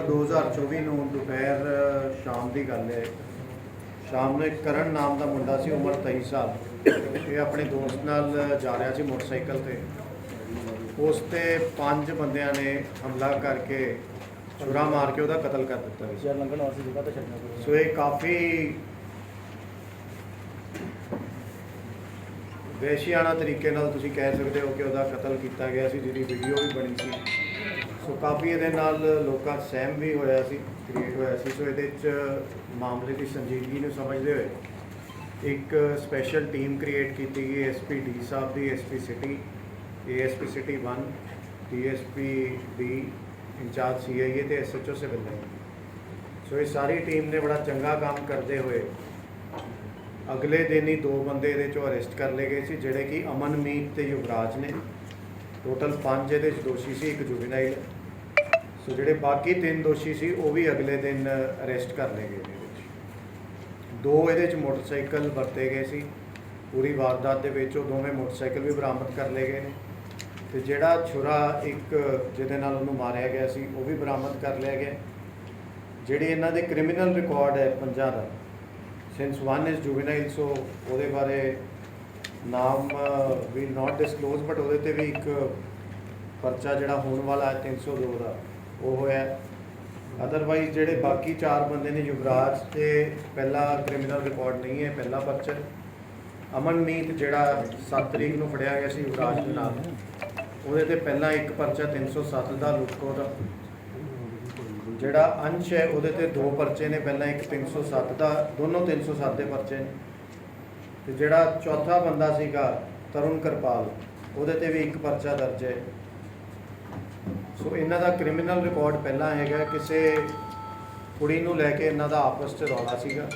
2024 ਨੂੰ ਦੁਪਹਿਰ ਸ਼ਾਮ ਦੀ ਗੱਲ ਹੈ। ਸ਼ਾਮ ਨੂੰ ਇੱਕ ਕਰਨ ਨਾਮ ਦਾ ਮੁੰਡਾ ਸੀ ਉਮਰ 23 ਸਾਲ। ਇਹ ਆਪਣੇ ਦੋਸਤ ਨਾਲ ਜਾ ਰਿਹਾ ਸੀ ਮੋਟਰਸਾਈਕਲ ਤੇ। ਉਸ ਤੇ ਪੰਜ ਬੰਦਿਆਂ ਨੇ ਹਮਲਾ ਕਰਕੇ ਛੁਰਾ ਮਾਰ ਕੇ ਉਹਦਾ ਕਤਲ ਕਰ ਦਿੱਤਾ। ਸੀ ਯਾਰ ਲੰਘਣ ਵਾਸਤੇ ਜਗ੍ਹਾ ਤਾਂ ਛੱਡਣਾ ਸੋ ਇਹ ਕਾਫੀ ਵੈਸ਼ਿਆਣਾ ਤਰੀਕੇ ਨਾਲ ਤੁਸੀਂ ਕਹਿ ਸਕਦੇ ਹੋ ਕਿ ਉਹਦਾ ਕਤਲ ਕੀਤਾ ਗਿਆ ਸੀ ਜਿਹਦੀ ਵੀਡੀਓ ਵੀ ਬਣੀ ਸੀ। ਸੋ ਕਾਫੀ ਇਹਦੇ ਨਾਲ ਲੋਕਾਂ ਸਹਿਮ ਵੀ ਹੋਇਆ ਸੀ ਕ੍ਰੀਏਟ ਹੋਇਆ ਸੀ। ਸੋ ਇਹਦੇ 'ਚ ਮਾਮਲੇ ਦੀ ਸੰਜੀਦਗੀ ਨੂੰ ਸਮਝਦੇ ਹੋਏ ਇੱਕ ਸਪੈਸ਼ਲ ਟੀਮ ਕ੍ਰੀਏਟ ਕੀਤੀ ਗਈ ਐਸਪੀ ਡੀ ਸਾਹਿਬ ਦੀ SP city ASP city 1 DSP D in-charge CIA ਤੇ ਐਸਐਚਓ ਸਿਵਲ ਲਾਈਨ ਸੋ ਇਹ ਸਾਰੀ ਟੀਮ ਨੇ ਬੜਾ ਚੰਗਾ ਕੰਮ ਕਰਦੇ ਹੋਏ ਅਗਲੇ ਦਿਨ ਹੀ ਦੋ ਬੰਦੇ ਇਹਦੇ ਚੋਂ ਅਰੈਸਟ ਕਰ ਲਏ ਗਏ ਸੀ, ਜਿਹੜੇ ਕਿ ਅਮਨਮੀਤ ਤੇ ਯੁਵਰਾਜ ਨੇ। ਟੋਟਲ 5 ਇਹਦੇ ਚ ਦੋਸ਼ੀ ਸੀ, ਇੱਕ ਜੁਵੈਨਾਈਲ ਸੋ ਜਿਹੜੇ ਬਾਕੀ ਤਿੰਨ ਦੋਸ਼ੀ ਸੀ, ਉਹ ਵੀ ਅਗਲੇ ਦਿਨ ਅਰੈਸਟ ਕਰ ਲਏ ਗਏ ਇਹਦੇ ਵਿੱਚ। ਦੋ ਇਹਦੇ ਚ ਮੋਟਰਸਾਈਕਲ ਵਰਤੇ ਗਏ ਸੀ। ਪੂਰੀ ਵਾਰਦਾਤ ਦੇ ਵਿੱਚ ਉਹ ਦੋਵੇਂ ਮੋਟਰਸਾਈਕਲ ਵੀ ਬਰਾਮਦ ਕਰ ਲਏ ਗਏ ਨੇ। ਤੇ ਜਿਹੜਾ ਛੁਰਾ ਇੱਕ, ਜਿਹਦੇ ਨਾਲ ਉਹਨੂੰ ਮਾਰਿਆ ਗਿਆ ਸੀ, ਉਹ ਵੀ ਬਰਾਮਦ ਕਰ ਲਿਆ ਗਿਆ। ਜਿਹੜੀ ਇਹਨਾਂ ਦੇ ਕ੍ਰਿਮੀਨਲ ਰਿਕਾਰਡ ਹੈ ਪੰਜਾਂ ਦਾ since one is juvenile so ਉਹਦੇ ਬਾਰੇ ਨਾਮ ਵੀ ਨਾਟ ਡਿਸਕਲੋਜ਼ ਬਟ ਉਹਦੇ ਤੇ ਵੀ ਇੱਕ ਪਰਚਾ ਜਿਹੜਾ ਹੋਣ ਵਾਲਾ ਹੈ 302 ਦਾ। ਉਹ ਹੋਇਆ। ਅਦਰਵਾਈਜ਼ ਜਿਹੜੇ ਬਾਕੀ ਚਾਰ ਬੰਦੇ ਨੇ ਯੁਵਰਾਜ ਤੇ ਪਹਿਲਾ ਕ੍ਰਿਮੀਨਲ ਰਿਕਾਰਡ ਨਹੀਂ ਹੈ, ਪਹਿਲਾ ਪਰਚਾ। ਅਮਨਮੀਤ ਜਿਹੜਾ 7 ਤਰੀਕ ਨੂੰ ਫੜਿਆ ਗਿਆ ਸੀ ਯੁਵਰਾਜ ਦੇ ਨਾਲ, ਉਹਦੇ ਤੇ ਪਹਿਲਾਂ ਇੱਕ ਪਰਚਾ 307 ਦਾ ਲੁੱਟਖੋ ਦਾ। ਜਿਹੜਾ ਅੰਸ਼ ਹੈ, ਉਹਦੇ ਤੇ ਦੋ ਪਰਚੇ ਨੇ, ਪਹਿਲਾਂ ਇੱਕ 307 ਦਾ, ਦੋਨੋਂ 307 ਦੇ ਪਰਚੇ ਨੇ। ਤੇ ਜਿਹੜਾ ਚੌਥਾ ਬੰਦਾ ਸੀਗਾ ਤਰੁਣ ਕਿਰਪਾਲ, ਉਹਦੇ ਤੇ ਵੀ ਇੱਕ ਪਰਚਾ ਦਰਜ ਹੈ। ਸੋ ਇਹਨਾਂ ਦਾ ਕ੍ਰਿਮੀਨਲ ਰਿਕਾਰਡ ਪਹਿਲਾਂ ਹੈਗਾ, ਕਿਸੇ ਕੁੜੀ ਨੂੰ ਲੈ ਕੇ ਇਹਨਾਂ ਦਾ ਆਪਸ 'ਚ ਰੌਲਾ ਸੀਗਾ।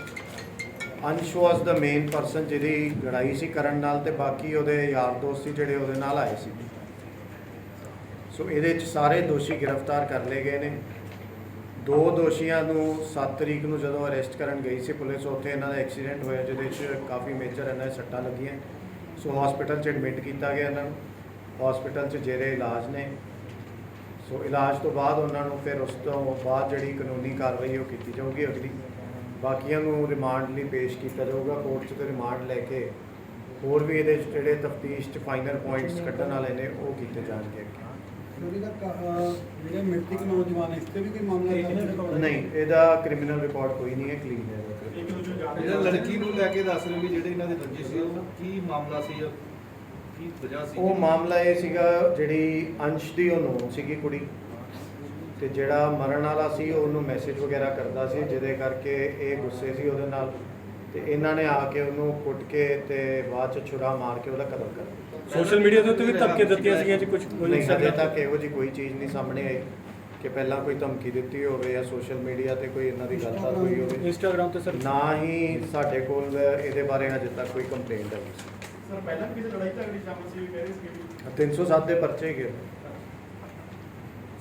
ਅੰਸ਼ ਵਾਸ ਦਾ ਮੇਨ ਪਰਸਨ ਜਿਹਦੀ ਲੜਾਈ ਸੀ ਕਰਨ ਨਾਲ ਤੇ ਬਾਕੀ ਉਹਦੇ ਯਾਰ ਦੋਸਤ ਸੀ ਜਿਹੜੇ ਉਹਦੇ ਨਾਲ ਆਏ ਸੀ। ਸੋ ਇਹਦੇ 'ਚ ਸਾਰੇ ਦੋਸ਼ੀ ਗ੍ਰਿਫਤਾਰ ਕਰ ਲਏ ਗਏ ਨੇ। ਦੋ ਦੋਸ਼ੀਆਂ ਨੂੰ 7 ਤਰੀਕ ਨੂੰ ਜਦੋਂ ਅਰੈਸਟ ਕਰਨ ਗਈ ਸੀ ਪੁਲਿਸ, ਉੱਥੇ ਇਹਨਾਂ ਦਾ ਐਕਸੀਡੈਂਟ ਹੋਇਆ ਜਿਹਦੇ 'ਚ ਕਾਫੀ ਮੇਜਰ ਇਹਨਾਂ ਦੇ ਸੱਟਾਂ ਲੱਗੀਆਂ। ਸੋ ਹਸਪੀਟਲ 'ਚ ਐਡਮਿਟ ਕੀਤਾ ਗਿਆ ਇਹਨਾਂ ਨੂੰ। ਹਸਪੀਟਲ 'ਚ ਜਿਹੜੇ ਇਲਾਜ ਨੇ। ਸੋ ਇਲਾਜ ਤੋਂ ਬਾਅਦ ਉਹਨਾਂ ਨੂੰ ਫਿਰ ਉਸ ਤੋਂ ਬਾਅਦ ਜਿਹੜੀ ਕਾਨੂੰਨੀ ਕਾਰਵਾਈ ਉਹ ਕੀਤੀ ਜਾਊਗੀ ਅਗਲੀ। ਬਾਕੀਆਂ ਨੂੰ ਰਿਮਾਂਡ ਲਈ ਪੇਸ਼ ਕੀਤਾ ਜਾਊਗਾ ਕੋਰਟ 'ਚ ਤੇ ਰਿਮਾਂਡ ਲੈ ਕੇ ਹੋਰ ਵੀ ਇਹਦੇ 'ਚ ਜਿਹੜੇ ਤਫਤੀਸ਼ 'ਚ ਫਾਈਨਲ ਪੁਆਇੰਟਸ ਕੱਢਣ ਵਾਲੇ ਨੇ ਉਹ ਕੀਤੇ ਜਾਣਗੇ ਜਿਹੜੇ ਮ੍ਰਿਤਕ ਨੌਜਵਾਨ ਹੈ ਇਸ ਤੇ ਵੀ ਕੋਈ ਮਾਮਲਾ ਨਹੀਂ ਇਹਦਾ ਕ੍ਰਿਮੀਨਲ ਰਿਕਾਰਡ ਕੋਈ ਨਹੀਂ ਹੈ ਕਲੀਨ ਹੈ। ਇਹਦਾ। ਜਿਹੜਾ ਲੜਕੀ ਨੂੰ ਲੈ ਕੇ ਦੱਸ ਰਹੇ ਵੀ ਜਿਹੜੇ ਇਹਨਾਂ ਦੇ ਰੰਜਿਸ਼ ਸੀ ਉਹ ਕੀ ਮਾਮਲਾ ਸੀ? ਕੀ ਵਜ੍ਹਾ ਸੀ? ਉਹ ਮਾਮਲਾ ਇਹ ਸੀਗਾ ਜਿਹੜੀ ਅੰਸ਼ ਦੀ ਉਹ ਨੂੰਹ ਸੀਗੀ ਕੁੜੀ। ਤੇ ਜਿਹੜਾ ਮਰਨ ਵਾਲਾ ਸੀ ਉਹ ਉਹਨੂੰ ਮੈਸੇਜ ਵਗੈਰਾ ਕਰਦਾ ਸੀ ਜਿਹਦੇ ਕਰਕੇ ਇਹ ਗੁੱਸੇ ਸੀ ਉਹਦੇ ਨਾਲ। ਤੇ ਇਹਨਾਂ ਨੇ ਆ ਕੇ ਉਹਨੂੰ ਕੁੱਟ ਕੇ ਤੇ ਬਾਅਦ ਚ ਛੁਰਾ ਮਾਰ ਕੇ ਉਹਦਾ ਕਤਲ ਕਰ ਦਿੱਤਾ। ਸੋਸ਼ਲ ਮੀਡੀਆ ਦੇ ਉੱਤੇ ਵੀ ਧੱਕੇ ਦਿੱਤੀਆਂ ਸੀਗੀਆਂ ਜੀ ਕੁਝ ਨਹੀਂ ਹਜੇ ਤੱਕ ਇਹੋ ਜੀ ਕੋਈ ਚੀਜ਼ ਨਹੀਂ ਸਾਹਮਣੇ ਆਈ। ਕਿ ਪਹਿਲਾਂ ਕੋਈ ਧਮਕੀ ਦਿੱਤੀ ਹੋਵੇ ਜਾਂ ਸੋਸ਼ਲ ਮੀਡੀਆ ਤੇ ਕੋਈ ਇਹਨਾਂ ਦੀ ਗੱਲਬਾਤ ਹੋਈ ਹੋਵੇ। ਇੰਸਟਾਗ੍ਰam ਤੇ ਸਰ ਨਾ ਹੀ ਸਾਡੇ ਕੋਲ ਇਹਦੇ ਬਾਰੇ ਹਜੇ ਤੱਕ ਕੋਈ ਕੰਪਲੇਂਟ ਆਈ ਸੀ ਸਰ ਪਹਿਲਾਂ ਵੀ ਕਿਸੇ ਲੜਾਈ ਝਗੜੇ ਸ਼ਾਮਲ ਸੀ ਕਹਿ ਰਹੇ ਸੀ ਕਿ 307 ਦੇ ਪਰਚੇ ਗਏ।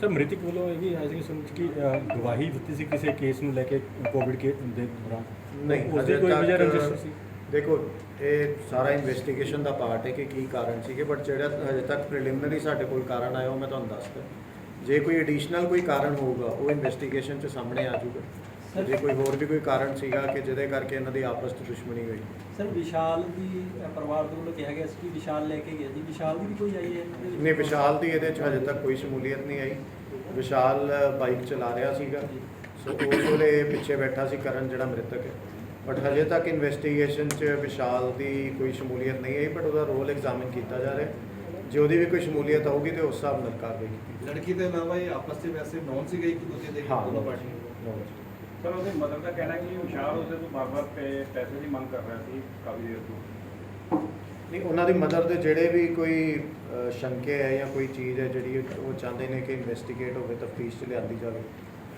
ਸਰ ਮ੍ਰਿਤਕ ਵੱਲੋਂ ਇਹ ਵੀ ਆਈ ਸੀ ਸੁਣ ਕਿ ਗਵਾਹੀ ਦਿੱਤੀ ਸੀ ਕਿਸੇ ਕੇਸ ਨੂੰ ਲੈ ਕੇ ਕੋਵਿਡ ਕੇ ਦੇ ਦੌਰਾਨ। ਨਹੀਂ ਉਸ ਦੀ ਕੋਈ ਵਜ੍ਹਾ ਤੱਕ ਰੰਜਿਸ਼ ਸੀ? ਦੇਖੋ ਇਹ ਸਾਰਾ ਇਨਵੈਸਟੀਗੇਸ਼ਨ ਦਾ ਪਾਰਟ ਹੈ ਕਿ ਕੀ ਕਾਰਨ ਸੀਗੇ ਬਟ ਜਿਹੜਾ ਹਜੇ ਤੱਕ ਪ੍ਰੀਲਿਮਿਨਰੀ ਸਾਡੇ ਕੋਲ ਕਾਰਨ ਆਇਆ ਉਹ ਮੈਂ ਤੁਹਾਨੂੰ ਦੱਸਦਾ ਜੇ ਕੋਈ ਐਡੀਸ਼ਨਲ ਕੋਈ ਕਾਰਨ ਹੋਊਗਾ ਉਹ ਇਨਵੈਸਟੀਗੇਸ਼ਨ 'ਚ ਸਾਹਮਣੇ ਆ ਜਾਊਗਾ। ਜੇ ਕੋਈ ਹੋਰ ਵੀ ਕੋਈ ਕਾਰਨ ਸੀਗਾ ਕਿ ਜਿਹਦੇ ਕਰਕੇ ਇਹਨਾਂ ਦੀ ਆਪਸ 'ਚ ਦੁਸ਼ਮਣੀ ਹੋਈ। ਸਰ ਵਿਸ਼ਾਲ ਦੀ ਪਰਿਵਾਰ ਦੇ ਵੱਲੋਂ ਕਿਹਾ ਗਿਆ ਸੀ ਕਿ ਵਿਸ਼ਾਲ ਲੈ ਕੇ ਗਿਆ ਜੀ ਵਿਸ਼ਾਲ ਦੀ ਵੀ ਕੋਈ ਆਈ ਹੈ? ਨਹੀਂ ਵਿਸ਼ਾਲ ਦੀ ਇਹਦੇ 'ਚ ਹਜੇ ਤੱਕ ਕੋਈ ਸ਼ਮੂਲੀਅਤ ਨਹੀਂ ਆਈ। ਵਿਸ਼ਾਲ ਬਾਈਕ ਚਲਾ ਰਿਹਾ ਸੀਗਾ। ਸੋ ਉਸ ਵੇਲੇ ਪਿੱਛੇ ਬੈਠਾ ਸੀ ਕਰਨ ਜਿਹੜਾ ਮ੍ਰਿਤਕ ਹੈ। ਬਟ ਹਜੇ ਤੱਕ ਇਨਵੈਸਟੀਗੇਸ਼ਨ 'ਚ ਵਿਸ਼ਾਲ ਦੀ ਕੋਈ ਸ਼ਮੂਲੀਅਤ ਨਹੀਂ ਆਈ ਬਟ ਉਹਦਾ ਰੋਲ ਐਗਜ਼ਾਮਿਨ ਕੀਤਾ ਜਾ ਰਿਹਾ ਜੇ ਉਹਦੀ ਵੀ ਕੋਈ ਸ਼ਮੂਲੀਅਤ ਆਊਗੀ ਤੇ ਉਸ ਹਿਸਾਬ ਨਾਲ ਕਾਰਵਾਈ ਕੀਤੀ ਲੜਕੀ ਦੇ ਇਲਾਵਾ ਇਹ ਆਪਸ ਵਿੱਚ ਵੈਸੇ ਨੌਨ ਸੀਗੇ ਇੱਕ ਦੂਜੇ ਦੇ ਹਾਂ ਦੋਨੋਂ ਪਾਰਟੀਆਂ knowledge। ਸਰ ਉਹਦੇ ਮਦਰ ਦਾ ਕਹਿਣਾ ਕਿ ਵਿਸ਼ਾਲ ਉਹਦੇ ਤੋਂ ਬਾਰ-ਬਾਰ ਪੈਸੇ ਦੀ ਮੰਗ ਕਰ ਰਿਹਾ ਸੀ ਕਾਫੀ ਦੇਰ ਤੋਂ। ਨਹੀਂ ਉਹਨਾਂ ਦੀ ਮਦਰ ਦੇ ਜਿਹੜੇ ਵੀ ਕੋਈ ਸ਼ੰਕੇ ਹੈ ਜਾਂ ਕੋਈ ਚੀਜ਼ ਹੈ ਜਿਹੜੀ ਉਹ ਚਾਹੁੰਦੇ ਨੇ ਕਿ ਇਨਵੈਸਟੀਗੇਟ ਹੋਵੇ ਤਫਤੀਸ਼ 'ਚ ਲਿਆਂਦੀ ਜਾਵੇ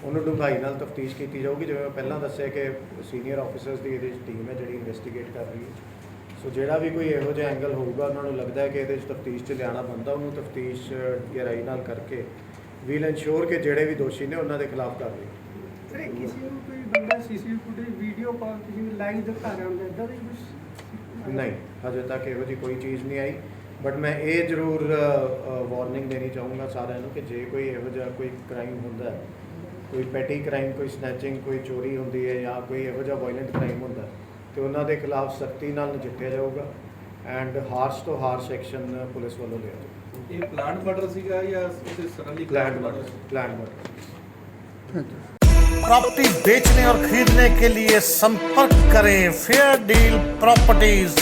ਉਹਨੂੰ ਡੂੰਘਾਈ ਨਾਲ ਤਫਤੀਸ਼ ਕੀਤੀ ਜਾਊਗੀ। ਜਿਵੇਂ ਮੈਂ ਪਹਿਲਾਂ ਦੱਸਿਆ ਕਿ ਸੀਨੀਅਰ ਆਫੀਸਰਸ ਦੀ ਇਹਦੇ 'ਚ ਟੀਮ ਹੈ ਜਿਹੜੀ ਇਨਵੈਸਟੀਗੇਟ ਕਰ ਰਹੀ ਹੈ। ਸੋ ਜਿਹੜਾ ਵੀ ਕੋਈ ਇਹੋ ਜਿਹਾ ਐਂਗਲ ਹੋਊਗਾ ਉਹਨਾਂ ਨੂੰ ਲੱਗਦਾ ਹੈ ਕਿ ਇਹਦੇ 'ਚ ਤਫਤੀਸ਼ 'ਚ ਲਿਆਉਣਾ ਬੰਦਾ ਉਹਨੂੰ ਤਫਤੀਸ਼ ਗਹਿਰਾਈ ਨਾਲ ਕਰਕੇ ਵੀਲ ਇਨਸ਼ੋਰ ਕਿ ਜਿਹੜੇ ਵੀ ਦੋਸ਼ੀ ਨੇ ਉਹਨਾਂ ਦੇ ਖਿਲਾਫ ਕਾਰਵਾਈ ਸਰ ਇਹ ਕਿਸੇ ਨੂੰ ਕੋਈ ਬੰਦਾ ਸੀਸੀਟੀਵੀ ਫੁਟੇਜ ਵੀਡੀਓ ਕਾਲ ਕਿਸੇ ਨੂੰ ਲਾਈਵ ਦਿਖਾ ਰਿਹਾ ਹੁੰਦਾ ਇਦਾਂ ਦੀ ਕੁਝ ਨਹੀਂ ਹਜੇ ਤੱਕ ਇਹੋ ਜੀ ਕੋਈ ਚੀਜ਼ ਨਹੀਂ ਆਈ। ਬਟ ਮੈਂ ਇਹ ਜ਼ਰੂਰ ਵਾਰਨਿੰਗ ਦੇਣੀ ਚਾਹੂੰਗਾ ਸਾਰਿਆਂ ਨੂੰ ਕਿ ਜੇ ਕੋਈ ਇਹੋ ਜਿਹਾ ਕੋਈ ਕ੍ਰਾਈਮ ਹੁੰਦਾ ਕੋਈ ਪੈਟੀ ਕ੍ਰਾਈਮ ਕੋਈ ਸਨੈਚਿੰਗ ਕੋਈ ਚੋਰੀ ਹੁੰਦੀ ਹੈ ਜਾਂ ਕੋਈ ਇਹੋ ਜਿਹਾ ਵਾਇਲੈਂਟ ਕ੍ਰਾਈਮ ਹੁੰਦਾ ਤੇ ਉਹਨਾਂ ਦੇ ਖਿਲਾਫ ਸਖਤੀ ਨਾਲ ਨਜਿੱਠਿਆ ਜਾਊਗਾ ਐਂਡ ਹਾਰਸ਼ ਤੋਂ ਹਾਰਸ਼ ਐਕਸ਼ਨ ਪੁਲਿਸ ਵੱਲੋਂ ਲਿਆ ਜਾਊਗਾ ਇਹ ਪਲਾਂਟ ਮਰਡਰ ਸੀਗਾ ਜਾਂ ਉਸੇ suddenly plan murder plan murder property बेचने और खरीदने के लिए संपर्क करें फेयर डील प्रॉपर्टीज